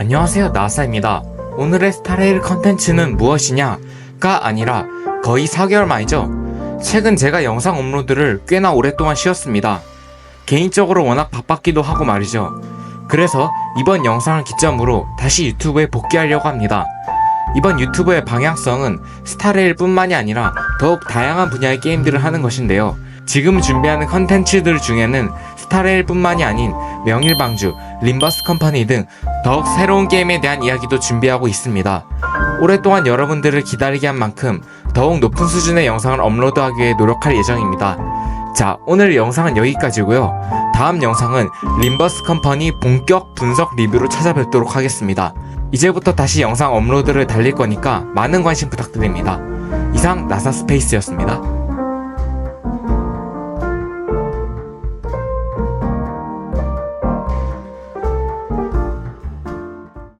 안녕하세요 나사입니다. 오늘의 스타레일 컨텐츠는 무엇이냐가 아니라 거의 4개월 만이죠. 최근 제가 영상 업로드를 꽤나 오랫동안 쉬었습니다. 개인적으로 워낙 바빴기도 하고 말이죠. 그래서 이번 영상을 기점으로 다시 유튜브에 복귀하려고 합니다. 이번 유튜브의 방향성은 스타레일 뿐만이 아니라 더욱 다양한 분야의 게임들을 하는 것인데요. 지금 준비하는 컨텐츠들 중에는 스타레일 뿐만이 아닌 명일방주, 림버스 컴퍼니 등 더욱 새로운 게임에 대한 이야기도 준비하고 있습니다. 오랫동안 여러분들을 기다리게 한 만큼 더욱 높은 수준의 영상을 업로드하기 위해 노력할 예정입니다. 자, 오늘 영상은 여기까지고요. 다음 영상은 림버스 컴퍼니 본격 분석 리뷰로 찾아뵙도록 하겠습니다. 이제부터 다시 영상 업로드를 달릴 거니까 많은 관심 부탁드립니다. 이상 나사 스페이스였습니다.